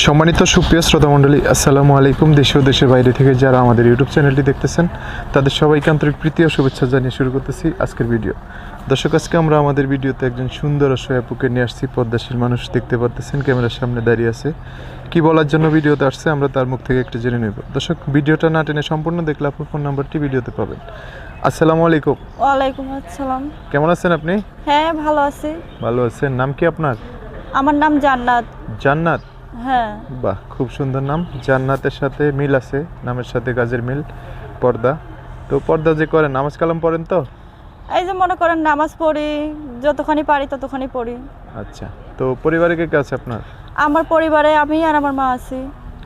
সম্মানিত সুপ্রিয় শ্রোতা মণ্ডলী আসসালামু আলাইকুম। দেশ ও দেশের বাইরে থেকে যারা আমাদের ইউটিউব চ্যানেলটি দেখতেছেন তাদের সবাইকে আন্তরিক প্রীতি ও শুভেচ্ছা জানিয়ে শুরু করতেছি আজকের ভিডিও। দর্শক আজকে আমরা আমাদের ভিডিওতে একজন সুন্দর ও সয়াপুকে নিয়ে আসছি। পদ্মাশীল মানুষ দেখতে পারতেছেন ক্যামেরার সামনে দাঁড়িয়ে আছে। কি বলার জন্য ভিডিওতে আসছে আমরা তার মুখ থেকে একটু জেনে নেব। দর্শক ভিডিওটা না টেনে সম্পূর্ণ দেখলে আপনার ফোন নাম্বারটি ভিডিওতে পাবেন। আসসালামু আলাইকুম। ওয়ালাইকুম আসসালাম। কেমন আছেন আপনি? হ্যাঁ ভালো আছি। ভালো আছেন। নাম কি আপনার? আমার নাম জান্নাত। জান্নাত। হ্যাঁ। বাহ খুব সুন্দর নাম। জান্নাতের সাথে মিল আছে নামের সাথে কাজের মিল পর্দা। তো পর্দা যে করেন নামাজ কালাম পড়েন তো? এই যে মনে করেন নামাজ পড়ি যতখানি পারি ততখানি পড়ি। আচ্ছা তো পরিবারে কে কে আছে আপনার? আমার পরিবারে আমি আর আমার মা আছি।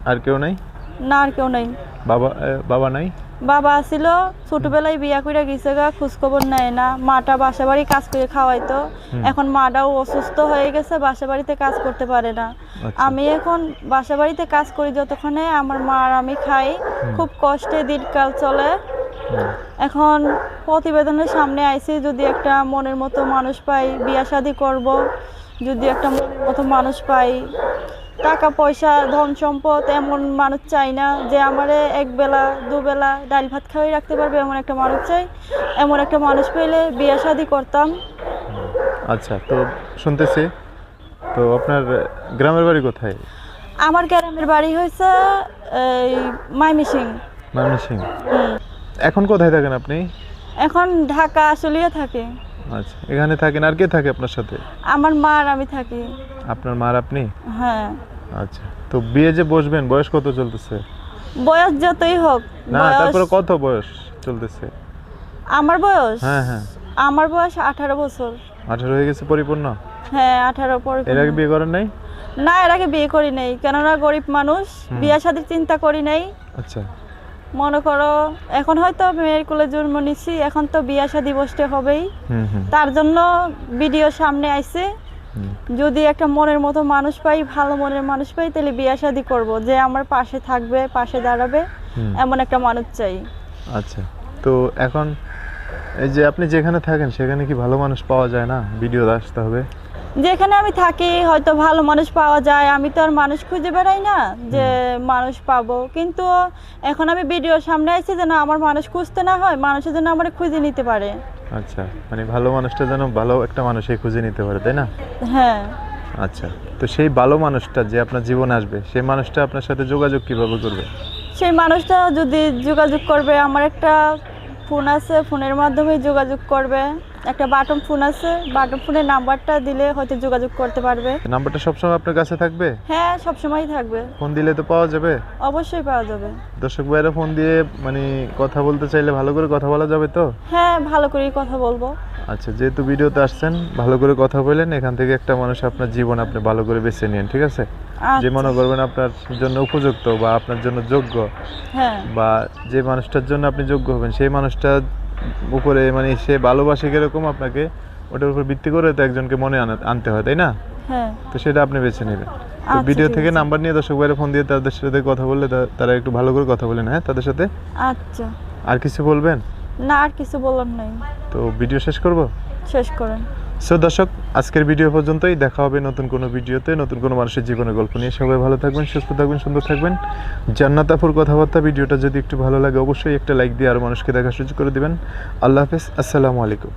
আর কেউ নাই? না আর কেউ নাই। বাবা বাবা নাই? বাবা আসিল ছোটবেলায় বিয়া করে গেছে গা খোঁজখবর নেয় না। মাটা বাসা বাড়ি কাজ করে খাওয়াইতো। এখন মাটাও অসুস্থ হয়ে গেছে বাসা বাড়িতে কাজ করতে পারে না। আচ্ছা। আমি এখন বাসা বাড়িতে কাজ করি যতক্ষণে আমার মা আর আমি খাই। খুব কষ্টে দিনকাল চলে। এখন প্রতিবেদনের সামনে আইছি যদি একটা মনের মতো মানুষ পাই বিয়া শাদি করব। যদি একটা মনের মতো মানুষ পাই টাকা পয়সা ধন সম্পদ এমন মানুষ চাই না যে আমারে এক বেলা দুবেলা ডাল ভাত খাওয়াই রাখতে পারবে এমন একটা মানুষ চাই। এমন একটা মানুষ পেলে বিয়া শাদি করতাম। আচ্ছা তো শুনতেছি তো আপনার গ্রামের বাড়ি কোথায়? আমার গ্রামের বাড়ি হয়েছে এই মাইমিসিং। হুম। এখন কোথায় থাকেন আপনি? এখন ঢাকা আসলিয়ে থাকে। আচ্ছা এখানে থাকেন আর কে থাকে আপনার সাথে? আমার মা আর আমি থাকি। আপনার মার আপনি? হ্যাঁ। আচ্ছা তো বিয়ে যে বসবেন বয়স কত চলতেছে? বয়স যতই হোক না তারপরে কত বয়স চলতেছে? আমার বয়স? হ্যাঁ হ্যাঁ। আমার বয়স আঠারো বছর। আঠারো হয়ে গেছে পরিপূর্ণ? হ্যাঁ আঠারো পর এর আগে বিয়ে করেন নাই? না এর আগে বিয়ে করি নাই। কেননা গরিব মানুষ বিয়ে শাদির চিন্তা করি নাই। আচ্ছা। মনে করো এখন হয়তো মেয়ের কোলে জন্ম নিছি এখন তো বিয়ে শাদি বসতে হবেই। হুম হুম। তার জন্য ভিডিও সামনে আইছে। যদি একটা মনের মতো মানুষ পাই ভালো মনের মানুষ পাই তাহলে বিয়া শাদি করব। যে আমার পাশে থাকবে পাশে দাঁড়াবে এমন একটা মানুষ চাই। আচ্ছা তো এখন এই যে আপনি যেখানে থাকেন সেখানে কি ভালো মানুষ পাওয়া যায় না? ভিডিও আসতে হবে। যেখানে আমি থাকি হয়তো ভালো মানুষ পাওয়া যায়। আমি তো আর মানুষ খুঁজে বেড়াই না যে মানুষ পাবো। কিন্তু এখন আমি ভিডিওর সামনে আইছি যেন আমার মানুষ খুঁজতে না হয় মানুষের জন্য আমার খুঁজে নিতে পারে। আচ্ছা মানে ভালো মানুষটা যেন ভালো একটা মানুষই খুঁজে নিতে পারে তাই না? হ্যাঁ। আচ্ছা তো সেই ভালো মানুষটা যে আপনার জীবন আসবে সেই মানুষটা আপনার সাথে যোগাযোগ কীভাবে করবে? সেই মানুষটা যদি যোগাযোগ করবে আমার একটা ফোন আছে ফোনের মাধ্যমে যোগাযোগ করবে। একটা বাটন ফোন আছে বাটন ফোনের নাম্বারটা দিলে হয়তো যোগাযোগ করতে পারবে। নাম্বারটা সবসময় আপনার কাছে থাকবে? হ্যাঁ সবসময় থাকবে। ফোন দিলে তো পাওয়া যাবে? অবশ্যই পাওয়া যাবে। দর্শক ভাইরা ফোন দিয়ে মানে কথা বলতে চাইলে ভালো করে কথা বলা যাবে তো? হ্যাঁ ভালো করেই কথা বলব। আচ্ছা যেহেতু ভিডিওতে আসছেন ভালো করে কথা বললেন এখান থেকে একটা মানুষ আপনার জীবন আপনি ভালো করে বেছে নিন ঠিক আছে? যে আচ্ছা, মনে করবেন আপনার জন্য উপযুক্ত বা আপনার জন্য যোগ্য হ্যাঁ। বা যে মানুষটার জন্য আপনি যোগ্য হবেন সেই মানুষটা উপরে মানে সে ভালোবাসে কীরকম আপনাকে ওটার উপর ভিত্তি করে তো একজনকে মনে আনতে হয় তাই না? হ্যাঁ। তো সেটা আপনি বেছে নেবেন। তো আচ্ছা, ভিডিও থেকে নাম্বার নিয়ে দর্শক ভাইরা ফোন দিয়ে তাদের সাথে কথা বললে তারা একটু ভালো করে কথা বলেন হ্যাঁ তাদের সাথে? আচ্ছা। আর কিছু বলবেন? না আর কিছু বললাম নাই। তো ভিডিও শেষ করব? শেষ করেন। সো দর্শক, আজকের ভিডিও পর্যন্তই। দেখা হবে নতুন কোনো ভিডিওতে, নতুন কোনো মানুষের জীবনের গল্প নিয়ে। সবাই ভালো থাকবেন, সুস্থ থাকবেন, সুন্দর থাকবেন। জান্নাতাপুর কথাবার্তা ভিডিওটা যদি একটু ভালো লাগে, অবশ্যই একটা লাইক দিয়ে আরও মানুষকে দেখার সুযোগ করে দেবেন। আল্লাহ হাফেজ, আসসালামু আলাইকুম।